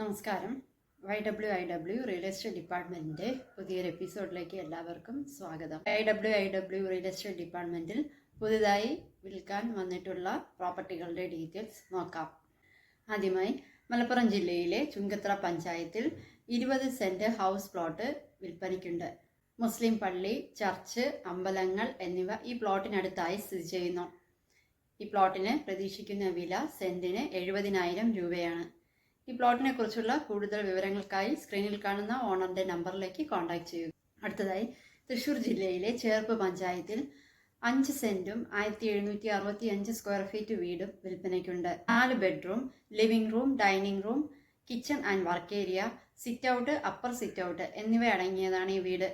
നമസ്കാരം. Y W I W real estate ഡിപ്പാർട്ട്മെന്റിന്റെ പുതിയൊരു എപ്പിസോഡിലേക്ക് എല്ലാവർക്കും സ്വാഗതം. I W I W real estate ഡിപ്പാർട്ട്മെന്റിൽ പുതുതായി വിൽക്കാൻ വന്നിട്ടുള്ള പ്രോപ്പർട്ടികളുടെ ഡീറ്റെയിൽസ് നോക്കാം. ആദ്യമായി മലപ്പുറം ജില്ലയിലെ ചുങ്കത്ര പഞ്ചായത്തിൽ ഇരുപത് സെന്റ് ഹൗസ് പ്ലോട്ട് വിൽപ്പനയ്ക്കുണ്ട്. മുസ്ലിം പള്ളി ചർച്ച് അമ്പലങ്ങൾ എന്നിവ ഈ പ്ലോട്ടിനടുത്തായി സ്ഥിതി ചെയ്യുന്നു. ഈ പ്ലോട്ടിന് പ്രതീക്ഷിക്കുന്ന വില സെന്റിന് എഴുപതിനായിരം രൂപയാണ്. ഈ പ്ലോട്ടിനെ കുറിച്ചുള്ള കൂടുതൽ വിവരങ്ങൾക്കായി സ്ക്രീനിൽ കാണുന്ന ഓണറിന്റെ നമ്പറിലേക്ക് കോൺടാക്ട് ചെയ്യുക. അടുത്തതായി തൃശൂർ ജില്ലയിലെ ചേർപ്പ് പഞ്ചായത്തിൽ അഞ്ച് സെന്റും ആയിരത്തി എഴുന്നൂറ്റി അറുപത്തി അഞ്ച് സ്ക്വയർ ഫീറ്റ് വീടും വിൽപ്പനയ്ക്കുണ്ട്. നാല് bedroom living room dining room kitchen and work area sit out upper sit out എന്നിവ അടങ്ങിയതാണ് ഈ വീട്.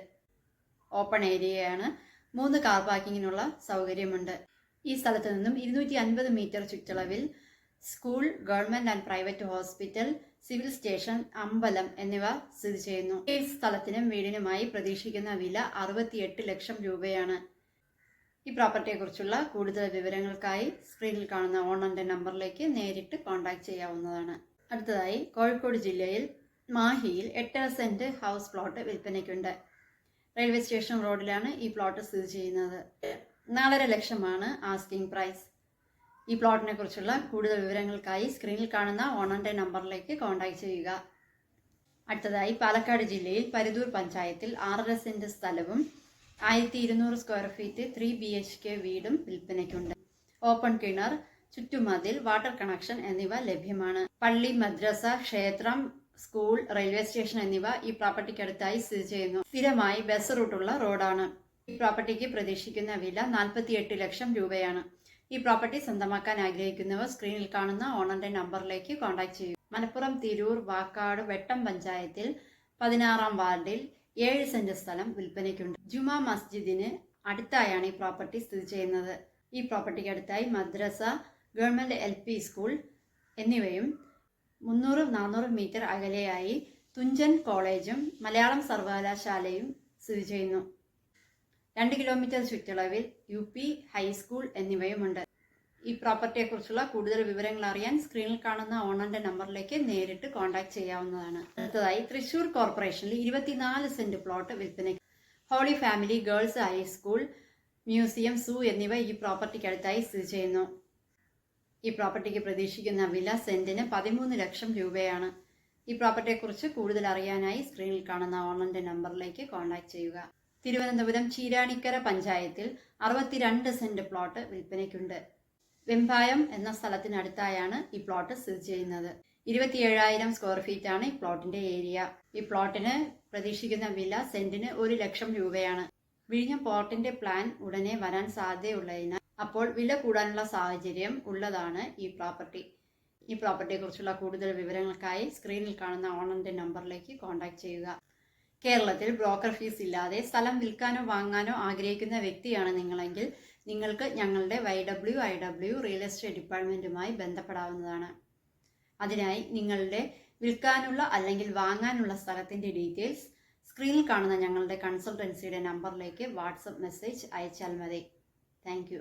ഓപ്പൺ ഏരിയയാണ് മൂന്ന് കാർ പാർക്കിങ്ങിനുള്ള സൗകര്യമുണ്ട്. ഈ സ്ഥലത്ത് നിന്നും ഇരുന്നൂറ്റി അൻപത് മീറ്റർ ചുറ്റളവിൽ school government and private hospital civil station അമ്പലം എന്നിവ സ്ഥിതി ചെയ്യുന്നു. ഈ സ്ഥലത്തിനും വീടിനുമായി പ്രതീക്ഷിക്കുന്ന വില അറുപത്തിയെട്ട് ലക്ഷം രൂപയാണ്. ഈ പ്രോപ്പർട്ടിയെക്കുറിച്ചുള്ള കൂടുതൽ വിവരങ്ങൾക്കായി സ്ക്രീനിൽ കാണുന്ന ഓണറിന്റെ നമ്പറിലേക്ക് നേരിട്ട് കോൺടാക്ട് ചെയ്യാവുന്നതാണ്. അടുത്തതായി കോഴിക്കോട് ജില്ലയിൽ മാഹിയിൽ എട്ടര സെന്റ് ഹൗസ് പ്ലോട്ട് വിൽപ്പനയ്ക്കുണ്ട്. റെയിൽവേ സ്റ്റേഷൻ റോഡിലാണ് ഈ പ്ലോട്ട് സ്ഥിതി ചെയ്യുന്നത്. നാലര ലക്ഷമാണ് ആസ്കിംഗ് പ്രൈസ്. ഈ പ്ലോട്ടിനെ കുറിച്ചുള്ള കൂടുതൽ വിവരങ്ങൾക്കായി സ്ക്രീനിൽ കാണുന്ന ഓണറിന്റെ നമ്പറിലേക്ക് കോൺടാക്ട് ചെയ്യുക. അടുത്തതായി പാലക്കാട് ജില്ലയിൽ പരിദൂർ പഞ്ചായത്തിൽ ആറര സെന്റ് സ്ഥലവും ആയിരത്തി ഇരുന്നൂറ് square feet three B H K വീടും വിൽപ്പനയ്ക്കുണ്ട്. ഓപ്പൺ കിണർ ചുറ്റുമതിൽ വാട്ടർ കണക്ഷൻ എന്നിവ ലഭ്യമാണ്. പള്ളി മദ്രസ ക്ഷേത്രം സ്കൂൾ റെയിൽവേ സ്റ്റേഷൻ എന്നിവ ഈ പ്രോപ്പർട്ടിക്കടുത്തായി സ്ഥിതി ചെയ്യുന്നു. സ്ഥിരമായി ബസ് റൂട്ടുള്ള റോഡാണ് ഈ പ്രോപ്പർട്ടിക്ക് പ്രതീക്ഷിക്കുന്ന വില നാൽപ്പത്തിയെട്ട് ലക്ഷം രൂപയാണ്. ഈ പ്രോപ്പർട്ടി സ്വന്തമാക്കാൻ ആഗ്രഹിക്കുന്നവർ സ്ക്രീനിൽ കാണുന്ന ഓണറിന്റെ നമ്പറിലേക്ക് കോൺടാക്ട് ചെയ്യും. മലപ്പുറം തിരൂർ വാക്കാട് വെട്ടം പഞ്ചായത്തിൽ പതിനാറാം വാർഡിൽ ഏഴ് സെന്റ് സ്ഥലം വിൽപ്പനയ്ക്കുണ്ട്. ജുമാ മസ്ജിദിന് അടുത്തായാണ് ഈ പ്രോപ്പർട്ടി സ്ഥിതി ചെയ്യുന്നത്. ഈ പ്രോപ്പർട്ടിക്ക് അടുത്തായി മദ്രസ ഗവൺമെന്റ് എൽ സ്കൂൾ എന്നിവയും മുന്നൂറ് നാനൂറ് മീറ്റർ അകലെയായി തുഞ്ചൻ കോളേജും മലയാളം സർവകലാശാലയും സ്ഥിതി ചെയ്യുന്നു. രണ്ട് കിലോമീറ്റർ ചുറ്റളവിൽ യു പി ഹൈസ്കൂൾ എന്നിവയുമുണ്ട്. ഈ പ്രോപ്പർട്ടിയെ പ്രോപ്പർട്ടിയെക്കുറിച്ചുള്ള കൂടുതൽ വിവരങ്ങൾ അറിയാൻ സ്ക്രീനിൽ കാണുന്ന ഓണറിന്റെ നമ്പറിലേക്ക് നേരിട്ട് കോൺടാക്ട് ചെയ്യാവുന്നതാണ്. അടുത്തതായി തൃശൂർ കോർപ്പറേഷനിൽ ഇരുപത്തിനാല് സെന്റ് പ്ലോട്ട് വിൽപ്പന holy family girls high school museum zoo എന്നിവ ഈ പ്രോപ്പർട്ടിക്ക് അടുത്തായി സ്ഥിതി ചെയ്യുന്നു. ഈ പ്രോപ്പർട്ടിക്ക് പ്രതീക്ഷിക്കുന്ന വില സെന്റിന് പതിമൂന്ന് ലക്ഷം രൂപയാണ്. ഈ പ്രോപ്പർട്ടിയെ കുറിച്ച് കൂടുതൽ അറിയാനായി സ്ക്രീനിൽ കാണുന്ന ഓണറിന്റെ നമ്പറിലേക്ക് കോൺടാക്ട് ചെയ്യുക. തിരുവനന്തപുരം ചീരാണിക്കര പഞ്ചായത്തിൽ അറുപത്തിരണ്ട് സെന്റ് പ്ലോട്ട് വിൽപ്പനയ്ക്കുണ്ട്. വെമ്പായം എന്ന സ്ഥലത്തിനടുത്തായാണ് ഈ പ്ലോട്ട് സ്ഥിതി ചെയ്യുന്നത്. ഇരുപത്തിയേഴായിരം സ്ക്വയർ ഫീറ്റ് ആണ് ഈ പ്ലോട്ടിന്റെ ഏരിയ. ഈ പ്ലോട്ടിന് പ്രതീക്ഷിക്കുന്ന വില സെന്റിന് ഒരു ലക്ഷം രൂപയാണ്. വിഴിഞ്ഞം പോർട്ടിന്റെ പ്ലാൻ ഉടനെ വരാൻ സാധ്യതയുള്ളതിനാൽ അപ്പോൾ വില കൂടാനുള്ള സാഹചര്യം ഉള്ളതാണ് ഈ പ്രോപ്പർട്ടി. ഈ പ്രോപ്പർട്ടിയെ കുറിച്ചുള്ള കൂടുതൽ വിവരങ്ങൾക്കായി സ്ക്രീനിൽ കാണുന്ന ഓണറിന്റെ നമ്പറിലേക്ക് കോൺടാക്ട് ചെയ്യുക. കേരളത്തിൽ ബ്രോക്കർ ഫീസ് ഇല്ലാതെ സ്ഥലം വിൽക്കാനോ വാങ്ങാനോ ആഗ്രഹിക്കുന്ന വ്യക്തിയാണ് നിങ്ങളെങ്കിൽ നിങ്ങൾക്ക് ഞങ്ങളുടെ Y W I W real estate ഡിപ്പാർട്ട്മെന്റുമായി ബന്ധപ്പെടാവുന്നതാണ്. അതിനായി നിങ്ങളുടെ വിൽക്കാനുള്ള അല്ലെങ്കിൽ വാങ്ങാനുള്ള സ്ഥലത്തിന്റെ ഡീറ്റെയിൽസ് സ്ക്രീനിൽ കാണുന്ന ഞങ്ങളുടെ കൺസൾട്ടൻസിയുടെ നമ്പറിലേക്ക് വാട്സപ്പ് മെസ്സേജ് അയച്ചാൽ മതി. താങ്ക്